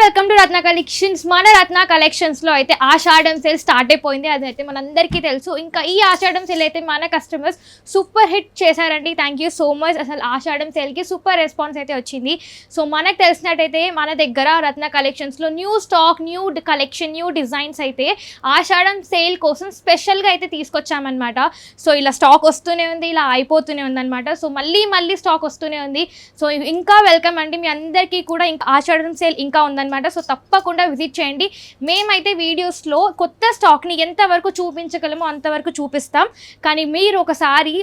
Welcome to Ratna collections మన రత్న కలెక్షన్స్లో అయితే ఆషాఢం సేల్ స్టార్ట్ అయిపోయింది అది అయితే మనందరికీ తెలుసు. ఇంకా ఈ ఆషాఢం సేల్ అయితే మన కస్టమర్స్ సూపర్ హిట్ చేశారండి. థ్యాంక్ యూ సో మచ్ అసలు ఆషాఢం సేల్కి సూపర్ రెస్పాన్స్ అయితే వచ్చింది. సో మనకు తెలిసినట్టయితే మన దగ్గర రత్న కలెక్షన్స్లో new stock new collection new designs అయితే ఆషాఢం సేల్ కోసం స్పెషల్గా అయితే తీసుకొచ్చామన్నమాట. సో ఇలా స్టాక్ వస్తూనే ఉంది ఇలా అయిపోతూనే ఉంది సో మళ్ళీ మళ్ళీ స్టాక్ వస్తూనే ఉంది. సో ఇంకా వెల్కమ్ అండి. మీ అందరికీ కూడా ఇంకా ఆషాఢం సేల్ ఇంకా ఉందన్నమాట సో తప్పకుండా విజిట్ చేయండి. మేమైతే వీడియోస్లో కొత్త స్టాక్ని ఎంతవరకు చూపించగలమో అంతవరకు చూపిస్తాం. కానీ మీరు ఒకసారి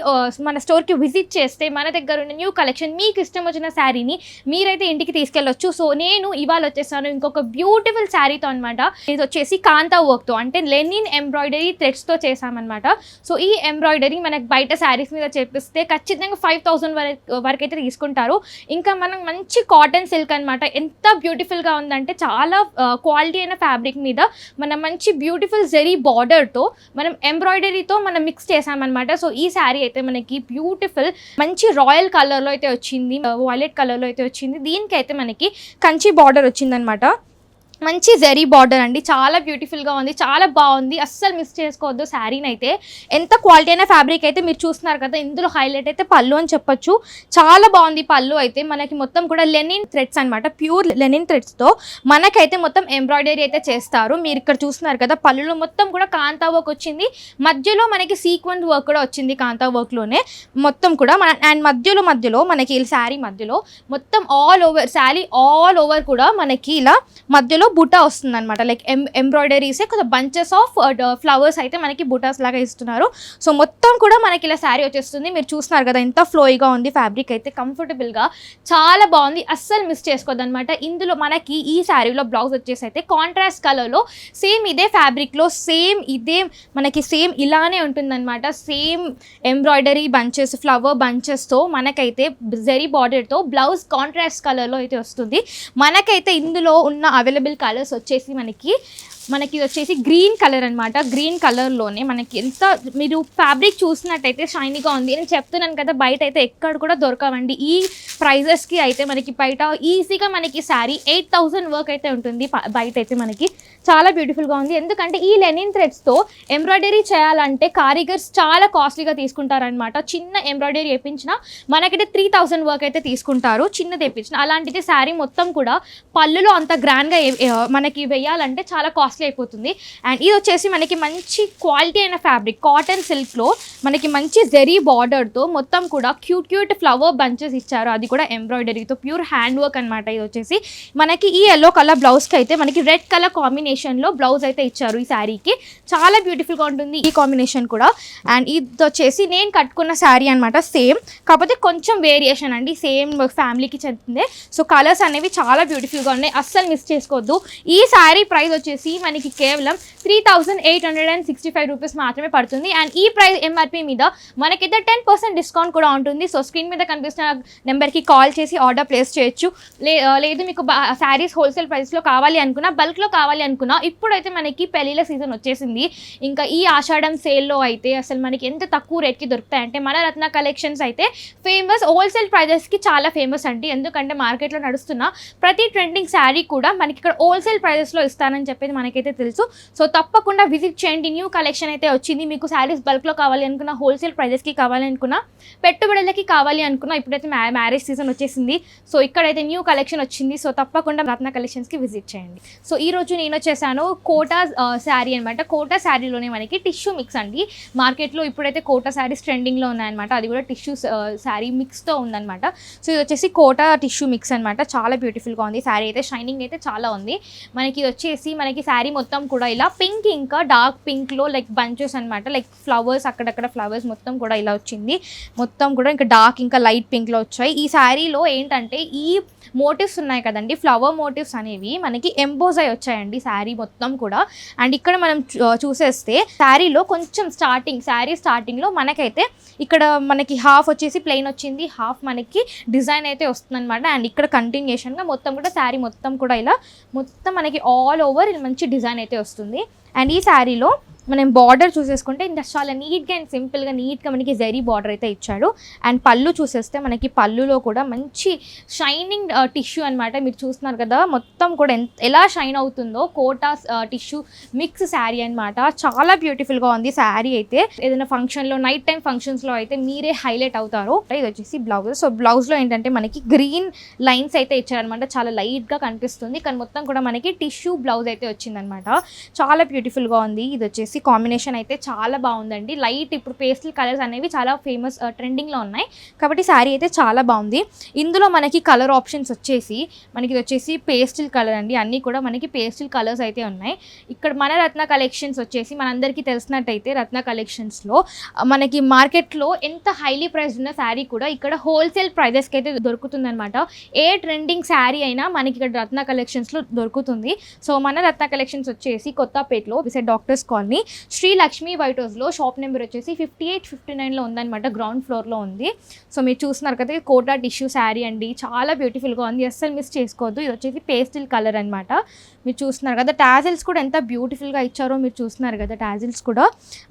మన స్టోర్కి విజిట్ చేస్తే మన దగ్గర ఉన్న న్యూ కలెక్షన్ మీకు ఇష్టం వచ్చిన శారీని మీరైతే ఇంటికి తీసుకెళ్ళొచ్చు. సో నేను ఇవాళ వచ్చేసాను. ఇంకొక బ్యూటిఫుల్ శారీతో అనమాట ఇది వచ్చేసి కాంతా వర్క్తో అంటే లెనిన్ ఎంబ్రాయిడరీ థ్రెడ్స్తో చేసామన్నమాట సో ఈ ఎంబ్రాయిడరీ మనకు బయట శారీస్ మీద చేపిస్తే ఖచ్చితంగా ఫైవ్ థౌసండ్ వరకు వరకు అయితే తీసుకుంటారు. ఇంకా మనం మంచి కాటన్ సిల్క్ అనమాట ఎంత బ్యూటిఫుల్గా ఉందంటే చాలా క్వాలిటీ అయిన ఫ్యాబ్రిక్ మీద మనం మంచి బ్యూటిఫుల్ జెరీ బార్డర్తో మనం ఎంబ్రాయిడరీతో మనం మిక్స్ చేసామన్నమాట సో ఈ శారీ అయితే మనకి బ్యూటిఫుల్ మంచి రాయల్ కలర్లో అయితే వచ్చింది వాయిలెట్ కలర్లో అయితే వచ్చింది. దీనికైతే మనకి కంచి బార్డర్ వచ్చిందనమాట మంచి జెరీ బార్డర్ అండి. చాలా బ్యూటిఫుల్గా ఉంది. చాలా బాగుంది. అస్సలు మిస్ చేసుకోవద్దు శారీని అయితే ఎంత క్వాలిటీ అయిన ఫ్యాబ్రిక్ అయితే మీరు చూస్తున్నారు కదా ఇందులో హైలైట్ అయితే పళ్ళు అని చెప్పొచ్చు. చాలా బాగుంది పళ్ళు అయితే. మనకి మొత్తం కూడా లెనిన్ థ్రెడ్స్ అనమాట ప్యూర్ లెనిన్ థ్రెడ్స్తో మనకైతే మొత్తం ఎంబ్రాయిడరీ అయితే చేస్తారు. మీరు ఇక్కడ చూస్తున్నారు కదా పళ్ళులో మొత్తం కూడా కాంతా వర్క్ వచ్చింది. మధ్యలో మనకి సీక్వెన్స్ వర్క్ కూడా వచ్చింది కాంతా వర్క్లోనే మొత్తం కూడా మన అండ్ మధ్యలో మధ్యలో మనకి ఈ శారీ మధ్యలో మొత్తం all over sari all over కూడా మనకి ఇలా మధ్యలో బుటా వస్తుంది అనమాట లైక్ ఎం ఎంబ్రాయిడరీసే కొంచెం బంచెస్ ఆఫ్ ఫ్లవర్స్ అయితే మనకి బుటాస్ లాగా ఇస్తున్నారు. సో మొత్తం కూడా మనకి ఇలా శారీ వచ్చేస్తుంది. మీరు చూస్తున్నారు కదా ఎంత ఫ్లోయిగా ఉంది ఫ్యాబ్రిక్ అయితే. కంఫర్టబుల్గా చాలా బాగుంది. అస్సలు మిస్ చేసుకోవద్దు అనమాట ఇందులో మనకి ఈ శారీలో బ్లౌజ్ వచ్చేసి అయితే కాంట్రాస్ట్ కలర్లో సేమ్ ఇదే ఫ్యాబ్రిక్లో సేమ్ ఇదే మనకి సేమ్ ఇలానే ఉంటుందన్నమాట. సేమ్ ఎంబ్రాయిడరీ బంచెస్ ఫ్లవర్ బంచెస్తో మనకైతే జెరీ బార్డర్తో బ్లౌజ్ కాంట్రాస్ట్ కలర్లో అయితే వస్తుంది. మనకైతే ఇందులో ఉన్న అవైలబుల్ కలర్స్ వచ్చేసి మనకి మనకి ఇది వచ్చేసి గ్రీన్ కలర్ అనమాట గ్రీన్ కలర్లోనే మనకి ఎంత మీరు ఫ్యాబ్రిక్ చూసినట్టయితే షైనీగా ఉంది. నేను చెప్తున్నాను కదా బయట అయితే ఎక్కడ కూడా దొరకవండి. ఈ ప్రైజెస్కి అయితే మనకి బయట ఈజీగా మనకి శారీ ఎయిట్ థౌజండ్ వర్క్ అయితే ఉంటుంది. బయట అయితే మనకి చాలా బ్యూటిఫుల్గా ఉంది. ఎందుకంటే ఈ లెనిన్ థ్రెడ్స్తో ఎంబ్రాయిడరీ చేయాలంటే కారిగర్స్ చాలా కాస్ట్లీగా తీసుకుంటారనమాట చిన్న ఎంబ్రాయిడరీ వేయించిన మనకైతే త్రీ థౌజండ్ వర్క్ అయితే తీసుకుంటారు. చిన్నది వేయించిన అలాంటిది శారీ మొత్తం కూడా పళ్ళులో అంత గ్రాండ్గా మనకి వేయాలంటే చాలా కాస్ట్ కాస్ట్లీ అయిపోతుంది. అండ్ ఇది వచ్చేసి మనకి మంచి క్వాలిటీ అయిన ఫ్యాబ్రిక్. కాటన్ సిల్క్లో మనకి మంచి జెరీ బార్డర్తో మొత్తం కూడా క్యూట్ క్యూట్ ఫ్లవర్ బంచెస్ ఇచ్చారు. అది కూడా ఎంబ్రాయిడరీతో. ప్యూర్ హ్యాండ్ వర్క్ అనమాట ఇది వచ్చేసి. మనకి ఈ ఎల్లో కలర్ బ్లౌజ్కి అయితే మనకి రెడ్ కలర్ కాంబినేషన్లో బ్లౌజ్ అయితే ఇచ్చారు ఈ శారీకి. చాలా బ్యూటిఫుల్గా ఉంటుంది ఈ కాంబినేషన్ కూడా. అండ్ ఇది వచ్చేసి నేను కట్టుకున్న శారీ అనమాట సేమ్. కాకపోతే కొంచెం వేరియేషన్ అండి. సేమ్ ఫ్యామిలీకి చెందిందే. సో కలర్స్ అనేవి చాలా బ్యూటిఫుల్గా ఉన్నాయి. అస్సలు మిస్ చేసుకోవద్దు. ఈ శారీ ప్రైస్ వచ్చేసి మనకి కేవలం three thousand eight hundred and sixty five rupees మాత్రమే పడుతుంది. అండ్ ఈ ప్రైస్ ఎంఆర్పి మీద మనకైతే టెన్ పర్సెంట్ డిస్కౌంట్ కూడా ఉంటుంది. సో స్క్రీన్ మీద కనిపిస్తున్న నెంబర్కి కాల్ చేసి ఆర్డర్ ప్లేస్ చేయొచ్చు. లే లేదు మీకు శారీస్ హోల్సేల్ ప్రైస్లో కావాలి అనుకున్నా బల్క్లో కావాలి అనుకున్నా ఇప్పుడైతే మనకి పెళ్ళిళ్ళ సీజన్ వచ్చేసింది. ఇంకా ఈ ఆషాఢం సేల్లో అయితే అసలు మనకి ఎంత తక్కువ రేట్కి దొరుకుతాయంటే మన రత్న కలెక్షన్స్ అయితే ఫేమస్ హోల్సేల్ ప్రైజెస్కి చాలా ఫేమస్ అండి. ఎందుకంటే మార్కెట్లో నడుస్తున్న ప్రతి ట్రెండింగ్ శారీ కూడా మనకి ఇక్కడ హోల్సేల్ ప్రైజెస్లో ఇస్తానని చెప్పేది మనకైతే తెలుసు. సో తప్పకుండా విజిట్ చేయండి. న్యూ కలెక్షన్ అయితే వచ్చింది. మీకు శారీస్ బల్క్లో కావాలి అనుకున్న హోల్సేల్ ప్రైజెస్కి కావాలి అనుకున్న పెట్టుబడులకి కావాలి అనుకున్న ఇప్పుడైతే మ్యా మ్యారేజ్ సీజన్ వచ్చేసింది. సో ఇక్కడైతే న్యూ కలెక్షన్ వచ్చింది. సో తప్పకుండా రత్న కలెక్షన్స్కి విజిట్ చేయండి. సో ఈ రోజు నేను వచ్చేసాను కోటా శారీ అనమాట కోటా శారీలోనే మనకి టిష్యూ మిక్స్ అండి. మార్కెట్లో ఇప్పుడైతే కోటా శారీస్ ట్రెండింగ్లో ఉన్నాయన్నమాట. అది కూడా టిష్యూ శారీ మిక్స్తో ఉందన్నమాట. సో ఇది వచ్చేసి కోటా టిష్యూ మిక్స్ అనమాట చాలా బ్యూటిఫుల్గా ఉంది. శారీ అయితే షైనింగ్ అయితే చాలా ఉంది. మనకి ఇది వచ్చేసి మనకి శారీ మొత్తం కూడా ఇలా పింక్ ఇంకా డార్క్ పింక్లో లైక్ బంచెస్ అనమాట లైక్ ఫ్లవర్స్ అక్కడక్కడ ఫ్లవర్స్ మొత్తం కూడా ఇలా వచ్చింది. మొత్తం కూడా ఇంకా డార్క్ ఇంకా లైట్ పింక్లో వచ్చాయి. ఈ శారీలో ఏంటంటే ఈ మోటివ్స్ ఉన్నాయి కదండి. ఫ్లవర్ మోటివ్స్ అనేవి మనకి ఎంబోజ్ అయి వచ్చాయండి శారీ మొత్తం కూడా. అండ్ ఇక్కడ మనం చూ- చూసేస్తే శారీలో కొంచెం స్టార్టింగ్ శారీ స్టార్టింగ్లో మనకైతే ఇక్కడ మనకి హాఫ్ వచ్చేసి ప్లెయిన్ వచ్చింది. హాఫ్ మనకి డిజైన్ అయితే వస్తుందన్నమాట. అండ్ ఇక్కడ కంటిన్యూషన్గా మొత్తం కూడా శారీ మొత్తం కూడా ఇలా మొత్తం మనకి ఆల్ ఓవర్ మంచి డిజైన్ అయితే వస్తుంది. అండ్ ఈ శారీలో మనం బార్డర్ చూసేసుకుంటే ఇంకా చాలా నీట్గా అండ్ సింపుల్గా నీట్గా మనకి జరీ బార్డర్ అయితే ఇచ్చాడు. అండ్ పళ్ళు చూసేస్తే మనకి పళ్ళులో కూడా మంచి షైనింగ్ టిష్యూ అనమాట మీరు చూస్తున్నారు కదా మొత్తం కూడా ఎంత ఎలా షైన్ అవుతుందో కోటా టిష్యూ మిక్స్ శారీ అనమాట చాలా బ్యూటిఫుల్గా ఉంది శారీ అయితే. ఏదైనా ఫంక్షన్లో నైట్ టైం ఫంక్షన్స్లో అయితే మీరే హైలైట్ అవుతారు. ఇది వచ్చేసి బ్లౌజ్ సో బ్లౌజ్లో ఏంటంటే మనకి గ్రీన్ లైన్స్ అయితే ఇచ్చారనమాట చాలా లైట్గా కనిపిస్తుంది. కానీ మొత్తం కూడా మనకి టిష్యూ బ్లౌజ్ అయితే వచ్చిందనమాట చాలా బ్యూటిఫుల్గా ఉంది. ఇది వచ్చేసి కాంబినేషన్ అయితే చాలా బాగుందండి. లైట్ ఇప్పుడు పేస్టల్ కలర్స్ అనేవి చాలా ఫేమస్ ట్రెండింగ్లో ఉన్నాయి. కాబట్టి శారీ అయితే చాలా బాగుంది. ఇందులో మనకి కలర్ ఆప్షన్స్ వచ్చేసి మనకి ఇది వచ్చేసి పేస్టిల్ కలర్ అండి. అన్నీ కూడా మనకి పేస్టిల్ కలర్స్ అయితే ఉన్నాయి. ఇక్కడ మన రత్న కలెక్షన్స్ వచ్చేసి మనందరికీ తెలిసినట్టయితే రత్న కలెక్షన్స్లో మనకి మార్కెట్లో ఎంత హైలీ ప్రైస్ ఉన్న శారీ కూడా ఇక్కడ హోల్సేల్ ప్రైజెస్కి అయితే దొరుకుతుందనమాట ఏ ట్రెండింగ్ శారీ అయినా మనకి ఇక్కడ రత్న కలెక్షన్స్లో దొరుకుతుంది. సో మన రత్న కలెక్షన్స్ వచ్చేసి కొత్తపేటలో విసెట్ doctors colony. Shri Lakshmi white హౌస్లో షాప్ నెంబర్ వచ్చేసి ఫిఫ్టీ ఎయిట్ ఫిఫ్టీ నైన్లో ఉందన్నమాట. గ్రౌండ్ ఫ్లోర్లో ఉంది. సో మీరు చూస్తున్నారు కదా కోటా టిష్యూ శారీ అండి. చాలా బ్యూటిఫుల్గా ఉంది. అస్సలు మిస్ చేసుకోవద్దు. ఇది వచ్చేసి పేస్టిల్ కలర్ అనమాట మీరు చూస్తున్నారు కదా టాజిల్స్ కూడా ఎంత బ్యూటిఫుల్గా ఇచ్చారో మీరు చూస్తున్నారు కదా టాజిల్స్ కూడా.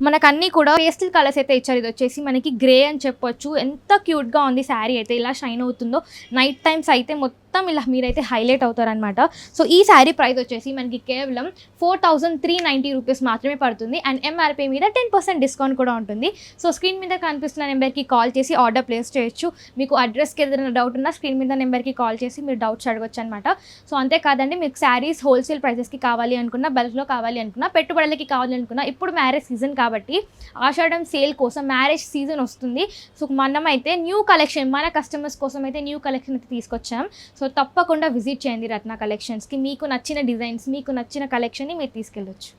మనకు అన్నీ కూడా పేస్టిల్ కలర్స్ అయితే ఇచ్చారు. ఇది వచ్చేసి మనకి గ్రే అని చెప్పొచ్చు. ఎంత క్యూట్గా ఉంది శారీ అయితే ఇలా షైన్ అవుతుందో. నైట్ టైమ్స్ అయితే మొత్తం ఇలా మీరైతే హైలైట్ అవుతారనమాట సో ఈ శారీ ప్రైస్ వచ్చేసి మనకి కేవలం four thousand three ninety rupees మాత్రమే పడుతుంది. అండ్ ఎంఆర్పీ మీద టెన్ పర్సెంట్ డిస్కౌంట్ కూడా ఉంటుంది. సో స్క్రీన్ మీద కనిపిస్తున్న నెంబర్కి కాల్ చేసి ఆర్డర్ ప్లేస్ చేయొచ్చు. మీకు అడ్రస్కి ఏదైనా డౌట్ ఉన్నా స్క్రీన్ మీద నెంబర్కి కాల్ చేసి మీరు డౌట్స్ అడగొచ్చు అనమాట సో అంతేకాదండి మీకు శారీస్ హోల్సేల్ ప్రైసెస్కి కావాలి అనుకున్నా బల్క్లో కావాలి అనుకున్నా పెట్టుబడులకి కావాలి అనుకున్నా ఇప్పుడు మ్యారేజ్ సీజన్ కాబట్టి ఆషాఢం సేల్ కోసం మ్యారేజ్ సీజన్ వస్తుంది. సో మనమైతే న్యూ కలెక్షన్ మన కస్టమర్స్ కోసం అయితే న్యూ కలెక్షన్ అయితే తీసుకొచ్చాం. సో తప్పకుండా విజిట్ చేయండి రత్న కలెక్షన్స్కి. మీకు నచ్చిన డిజైన్స్ మీకు నచ్చిన కలెక్షన్ని మీరు తీసుకెళ్ళొచ్చు.